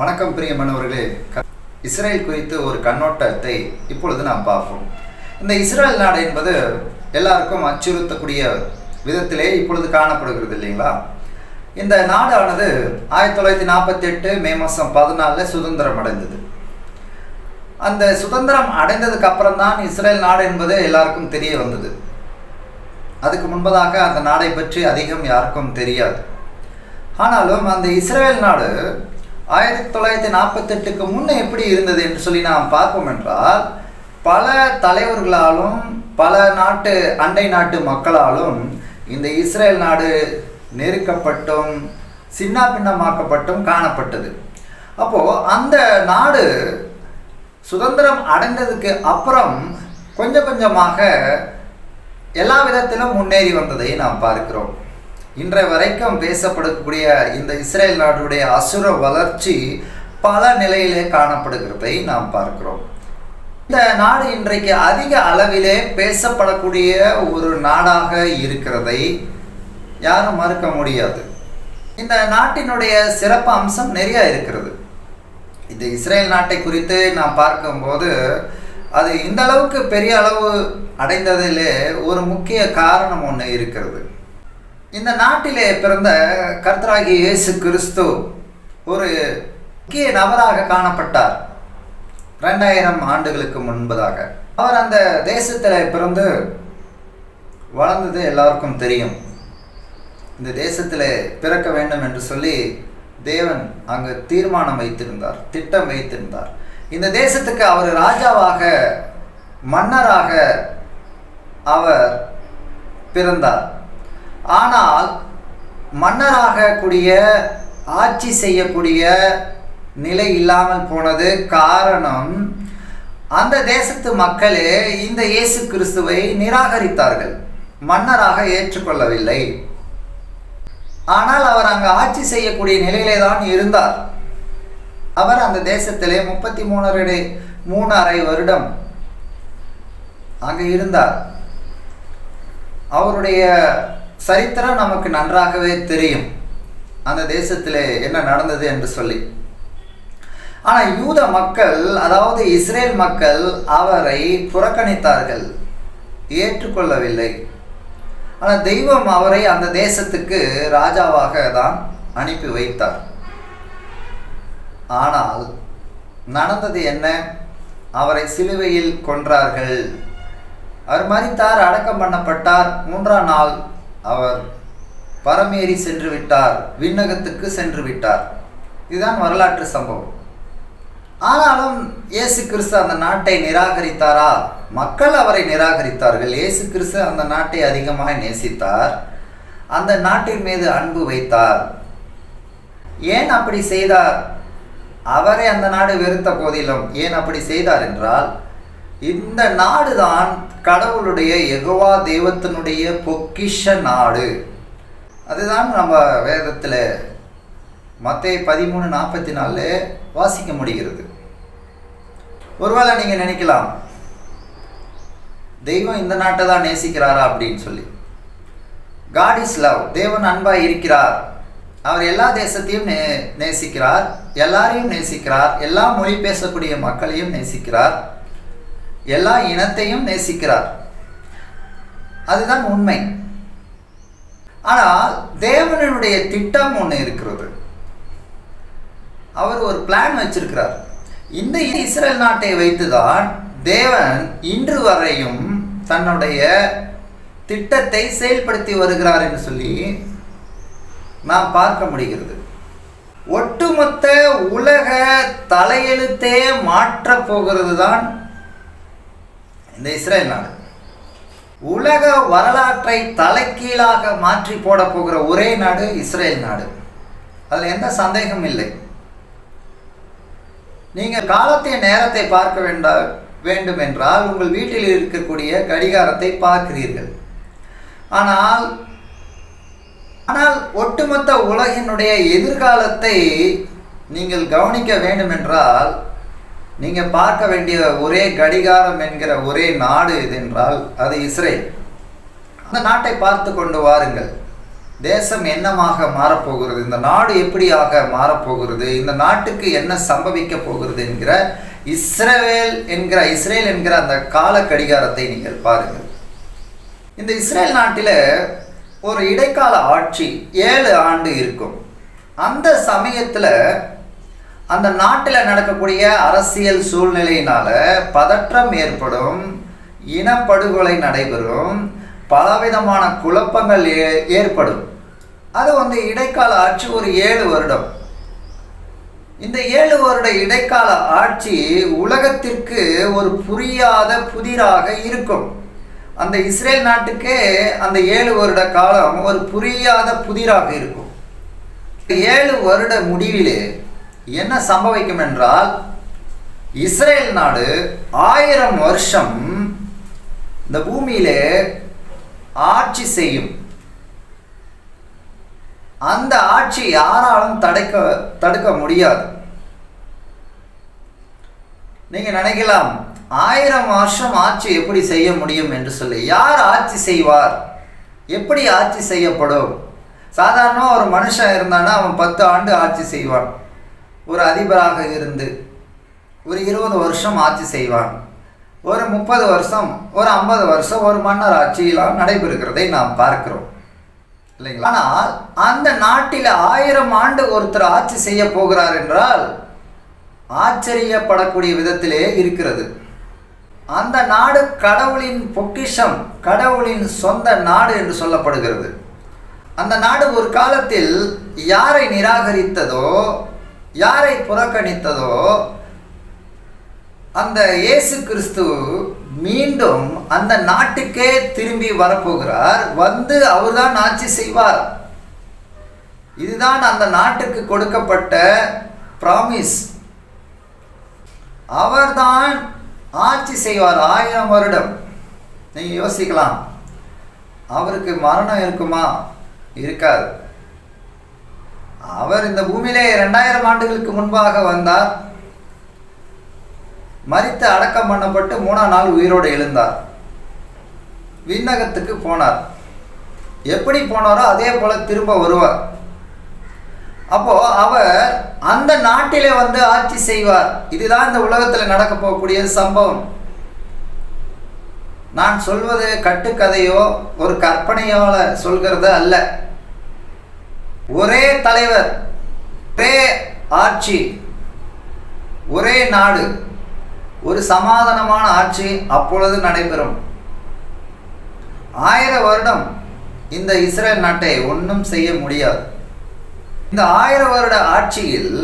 வணக்கம் பிரியமானவர்களே க- இஸ்ரேல் குறித்து ஒரு கண்ணோட்டத்தை இப்பொழுது நாம் பார்ப்போம். இந்த இஸ்ரேல் நாடு என்பது எல்லாருக்கும் அச்சுறுத்தக்கூடிய விதத்திலே இப்பொழுது காணப்படுகிறது இல்லைங்களா? இந்த நாடானது ஆயிரத்தி தொள்ளாயிரத்தி நாற்பத்தி எட்டு மே மாதம் பதினாலில் சுதந்திரம் அடைந்தது. அந்த சுதந்திரம் அடைந்ததுக்கு அப்புறம் தான் இஸ்ரேல் நாடு என்பது எல்லாருக்கும் தெரிய வந்தது. அதுக்கு முன்பதாக அந்த நாடை பற்றி அதிகம் யாருக்கும் தெரியாது. ஆனாலும் அந்த இஸ்ரேல் நாடு ஆயிரத்தி தொள்ளாயிரத்தி நாற்பத்தெட்டுக்கு முன்னே எப்படி இருந்தது என்று சொல்லி நாம் பார்ப்போம் என்றால் பல தலைவர்களாலும் பல நாட்டு அண்டை நாட்டு மக்களாலும் இந்த இஸ்ரேல் நாடு நெருக்கப்பட்டும் சின்ன பின்னமாக்கப்பட்டும் காணப்பட்டது. அப்போது அந்த நாடு சுதந்திரம் அடைந்ததுக்கு அப்புறம் கொஞ்சம் கொஞ்சமாக எல்லா விதத்திலும் முன்னேறி வந்ததை நாம் பார்க்கிறோம். இன்றைய வரைக்கும் பேசப்படக்கூடிய இந்த இஸ்ரேல் நாடுடைய அசுர வளர்ச்சி பல நிலையிலே காணப்படுகிறதை நாம் பார்க்கிறோம். இந்த நாடு இன்றைக்கு அதிக அளவிலே பேசப்படக்கூடிய ஒரு நாடாக இருக்கிறதை யாரும் மறுக்க முடியாது. இந்த நாட்டினுடைய சிறப்பு அம்சம் நிறைய இருக்கிறது. இந்த இஸ்ரேல் நாட்டை குறித்து நாம் பார்க்கும்போது அது இந்த அளவுக்கு பெரிய அளவு அடைந்ததிலே ஒரு முக்கிய காரணம் ஒன்று இருக்கிறது. இந்த நாட்டிலே பிறந்த கர்த்தராகிய இயேசு கிறிஸ்து ஒரு முக்கிய நபராக காணப்பட்டார். ரெண்டாயிரம் ஆண்டுகளுக்கு முன்பதாக. அவர் அந்த தேசத்தில் பிறந்து வளர்ந்தது எல்லாருக்கும் தெரியும். இந்த தேசத்தில் பிறக்க வேண்டும் என்று சொல்லி தேவன் அங்கு தீர்மானம் வைத்திருந்தார் திட்டம் வைத்திருந்தார். இந்த தேசத்துக்கு அவர் ராஜாவாக மன்னராக அவர் பிறந்தார். ஆனால் மன்னராக கூடிய ஆட்சி செய்யக்கூடிய நிலை இல்லாமல் போனது காரணம் அந்த தேசத்து மக்களே இந்த இயேசு கிறிஸ்துவை நிராகரித்தார்கள். மன்னராக ஏற்றுக்கொள்ளவில்லை. ஆனால் அவர் அங்கு ஆட்சி செய்யக்கூடிய நிலையிலே தான் இருந்தார். அவர் அந்த தேசத்திலே முப்பத்தி மூணரை மூணு அரை வருடம் அங்கு இருந்தார். அவருடைய சரித்திரம் நமக்கு நன்றாகவே தெரியும். அந்த தேசத்திலே என்ன நடந்தது என்று சொல்லி. ஆனால் யூத மக்கள் அதாவது இஸ்ரேல் மக்கள் அவரை புறக்கணித்தார்கள். ஏற்றுக்கொள்ளவில்லை. ஆனால் தெய்வம் அவரை அந்த தேசத்துக்கு ராஜாவாக தான் அனுப்பி வைத்தார். ஆனால் நடந்தது என்ன? அவரை சிலுவையில் கொன்றார்கள். அவர் மறித்தார் அடக்கம் பண்ணப்பட்டார். மூன்றாம் நாள் அவர் பரமேறி சென்று விட்டார் விண்ணகத்துக்கு சென்று விட்டார் இதுதான் வரலாற்று சம்பவம். ஆனாலும் இயேசு கிறிஸ்து அந்த நாட்டை நிராகரித்தாரா? மக்கள் அவரை நிராகரித்தார்கள். இயேசு கிறிஸ்து அந்த நாட்டை அதிகமாக நேசித்தார். அந்த நாட்டின் மீது அன்பு வைத்தார். ஏன் அப்படி செய்தார்? அவரை அந்த நாடு வெறுத்த போதிலும் ஏன் அப்படி செய்தார் என்றால் இந்த நாடு தான் கடவுளுடைய எகவா தெய்வத்தினுடைய பொக்கிஷ நாடு. அதுதான் நம்ம வேதத்தில் மற்ற பதிமூணு நாற்பத்தி நாலு வாசிக்க முடிகிறது. ஒருவேளை நீங்கள் நினைக்கலாம் தெய்வம் இந்த நாட்டை தான் நேசிக்கிறாரா அப்படின்னு சொல்லி. காட் இஸ் லவ் தேவன் அன்பாக இருக்கிறார். அவர் எல்லா தேசத்தையும் நே நேசிக்கிறார். எல்லாரையும் நேசிக்கிறார். எல்லா மொழி பேசக்கூடிய மக்களையும் நேசிக்கிறார். எல்லா இனத்தையும் நேசிக்கிறார். அதுதான் உண்மை. ஆனால் தேவனுடைய திட்டம் ஒன்று இருக்கிறது. அவர் ஒரு பிளான் வச்சிருக்கிறார். இந்த இஸ்ரேல் நாட்டை வைத்துதான் தேவன் இன்று வரையும் தன்னுடைய திட்டத்தை செயல்படுத்தி வருகிறார் என்று சொல்லி நாம் பார்க்க முடிகிறது. ஒட்டுமொத்த உலக தலையெழுத்தே மாற்றப் போகிறது தான் இந்த இஸ்ரேல் நாடு. உலக வரலாற்றை தலைக்கீழாக மாற்றி போட போகிற ஒரே நாடு இஸ்ரேல் நாடு. அதில் எந்த சந்தேகம் இல்லை. நீங்கள் காலத்தை நேரத்தை பார்க்க வேண்டா வேண்டும் என்றால் உங்கள் வீட்டில் இருக்கக்கூடிய கடிகாரத்தை பார்க்கிறீர்கள். ஆனால் ஆனால் ஒட்டுமொத்த உலகினுடைய எதிர்காலத்தை நீங்கள் கவனிக்க வேண்டும் என்றால் நீங்கள் பார்க்க வேண்டிய ஒரே கடிகாரம் என்கிற ஒரே நாடு இது என்றால் அது இஸ்ரேல். அந்த நாட்டை பார்த்து கொண்டு வாருங்கள். தேசம் என்னமாக மாறப்போகிறது? இந்த நாடு எப்படியாக மாறப்போகிறது? இந்த நாட்டுக்கு என்ன சம்பவிக்க போகிறது என்கிற இஸ்ரேல் என்கிற இஸ்ரேல் என்கிற அந்த கால கடிகாரத்தை நீங்கள் பாருங்கள். இந்த இஸ்ரேல் நாட்டில் ஒரு இடைக்கால ஆட்சி ஏழு ஆண்டு இருக்கும். அந்த சமயத்தில் அந்த நாட்டில் நடக்கக்கூடிய அரசியல் சூழ்நிலையினால பதற்றம் ஏற்படும் இனப்படுகொலை நடைபெறும் பலவிதமான குழப்பங்கள் ஏ- ஏற்படும். அது வந்து இடைக்கால ஆட்சி ஒரு ஏழு வருடம். இந்த ஏழு வருட இடைக்கால ஆட்சி உலகத்திற்கு ஒரு புரியாத புதிராக இருக்கும். அந்த இஸ்ரேல் நாட்டுக்கே அந்த ஏழு வருட காலம் ஒரு புரியாத புதிராக இருக்கும். ஏழு வருட முடிவிலே என்ன சம்பவிக்கும் என்றால் இஸ்ரேல் நாடு ஆயிரம் வருஷம் இந்த பூமியிலே ஆட்சி செய்யும். அந்த ஆட்சி யாராலும் தடுக்க தடுக்க முடியாது. நீங்க நினைக்கலாம் ஆயிரம் வருஷம் ஆட்சி எப்படி செய்ய முடியும் என்று சொல்லி யார் ஆட்சி செய்வார்? எப்படி ஆட்சி செய்யப்படும்? சாதாரணமாக ஒரு மனுஷன் இருந்தானா அவன் பத்து ஆண்டு ஆட்சி செய்வான். ஒரு அதிபராக இருந்து ஒரு இருபது வருஷம் ஆட்சி செய்வான். ஒரு முப்பது வருஷம் ஒரு ஐம்பது வருஷம் ஒரு மன்னர் ஆட்சியெல்லாம் நடைபெறுகிறதை நாம் பார்க்கிறோம். இல்லைங்களா? ஆனால் அந்த நாட்டில் ஆயிரம் ஆண்டு ஒருத்தர் ஆட்சி செய்ய போகிறார் என்றால் ஆச்சரியப்படக்கூடிய விதத்திலே இருக்கிறது. அந்த நாடு கடவுளின் பொக்கிஷம் கடவுளின் சொந்த நாடு என்று சொல்லப்படுகிறது. அந்த நாடு ஒரு காலத்தில் யாரை நிராகரித்ததோ யாரை புறக்கணித்ததோ அந்த இயேசு கிறிஸ்து மீண்டும் அந்த நாட்டுக்கே திரும்பி வரப்போகிறார். வந்து அவர்தான் ஆட்சி செய்வார். இதுதான் அந்த நாட்டுக்கு கொடுக்கப்பட்ட ப்ராமிஸ் அவர்தான் ஆட்சி செய்வார். ஆயிரம் வருடம். நீங்கள் யோசிக்கலாம். அவருக்கு மரணம் இருக்குமா? இருக்காது. அவர் இந்த பூமியிலே இரண்டாயிரம் ஆண்டுகளுக்கு முன்பாக வந்தார். மறித்து அடக்கம் பண்ணப்பட்டு மூணாம் நாள் உயிரோடு எழுந்தார். விண்ணகத்துக்கு போனார். எப்படி போனாரோ அதே போல திரும்ப வருவார். அப்போ அவர் அந்த நாட்டிலே வந்து ஆட்சி செய்வார். இதுதான் இந்த உலகத்தில் நடக்க போகக்கூடிய சம்பவம். நான் சொல்வது கட்டுக்கதையோ ஒரு கற்பனையோல சொல்கிறது அல்ல. ஒரே தலைவர் ஒரே ஆட்சி. ஒரே நாடு ஒரு சமாதானமான ஆட்சி அப்பொழுது நடைபெறும். ஆயிர வருடம் இந்த இஸ்ரேல் நாட்டை ஒன்றும் செய்ய முடியாது. இந்த ஆயிர வருட ஆட்சியில்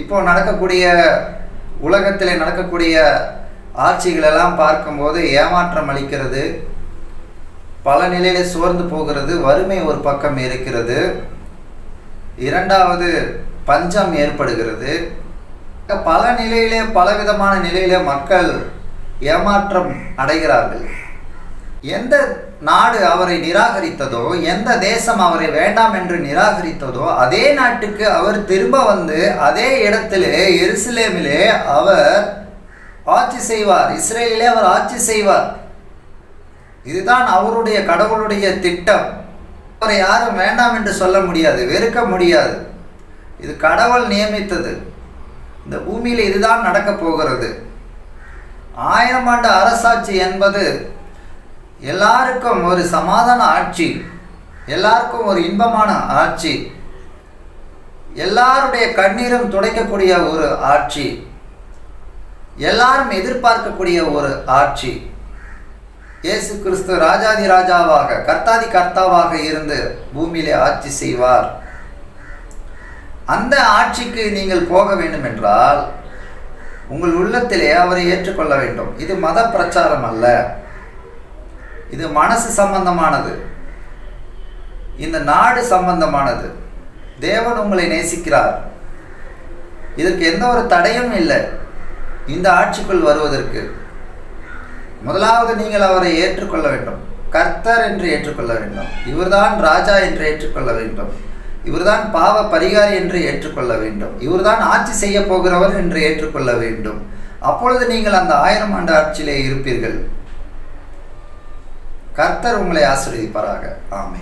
இப்போ நடக்கக்கூடிய உலகத்தில் நடக்கக்கூடிய ஆட்சிகளெல்லாம் பார்க்கும்போது ஏமாற்றம் அளிக்கிறது. பல நிலையில சோர்ந்து போகிறது வறுமை ஒரு பக்கம் இருக்கிறது. இரண்டாவது பஞ்சம் ஏற்படுகிறது. பல நிலையிலே பலவிதமான நிலையிலே மக்கள் ஏமாற்றம் அடைகிறார்கள். எந்த நாடு அவரை நிராகரித்ததோ எந்த தேசம் அவரை வேண்டாம் என்று நிராகரித்ததோ அதே நாட்டுக்கு அவர் திரும்ப வந்து அதே இடத்திலே எருசலேமிலே அவர் ஆட்சி செய்வார். இஸ்ரேலிலே அவர் ஆட்சி செய்வார். இதுதான் அவருடைய கடவுளுடைய திட்டம். அவரை யாரும் வேண்டாம் என்று சொல்ல முடியாது வெறுக்க முடியாது. இது கடவுள் நியமித்தது. இந்த பூமியில் இதுதான் நடக்கப் போகிறது. ஆயிரம் ஆண்டு அரசாட்சி என்பது எல்லாருக்கும் ஒரு சமாதான ஆட்சி எல்லாருக்கும் ஒரு இன்பமான ஆட்சி எல்லாருடைய கண்ணீரும் துடைக்கக்கூடிய ஒரு ஆட்சி எல்லாரும் எதிர்பார்க்கக்கூடிய ஒரு ஆட்சி. இயேசு கிறிஸ்து ராஜாதி ராஜாவாக கர்த்தாதி கர்த்தாவாக இருந்து பூமியிலே ஆட்சி செய்வார். அந்த ஆட்சிக்கு நீங்கள் போக வேண்டும் என்றால் உங்கள் உள்ளத்திலே அவரை ஏற்றுக்கொள்ள வேண்டும். இது மத பிரச்சாரம் அல்ல. இது மனசு சம்பந்தமானது. இந்த நாடு சம்பந்தமானது. தேவன் உங்களை நேசிக்கிறார். இதற்கு எந்த ஒரு தடையும் இல்லை. இந்த ஆட்சிக்குள் வருவதற்கு. முதலாவது நீங்கள் அவரை ஏற்றுக்கொள்ள வேண்டும். கர்த்தர் என்று ஏற்றுக்கொள்ள வேண்டும். இவர்தான் ராஜா என்று ஏற்றுக்கொள்ள வேண்டும். இவர்தான் பாவ பரிகாரி என்று ஏற்றுக்கொள்ள வேண்டும். இவர்தான் ஆட்சி செய்ய போகிறவர் என்று ஏற்றுக்கொள்ள வேண்டும். அப்பொழுது நீங்கள் அந்த ஆயிரம் ஆண்டு ஆட்சியிலே இருப்பீர்கள். கர்த்தர் உங்களை ஆசிரியப்பாராக ஆமை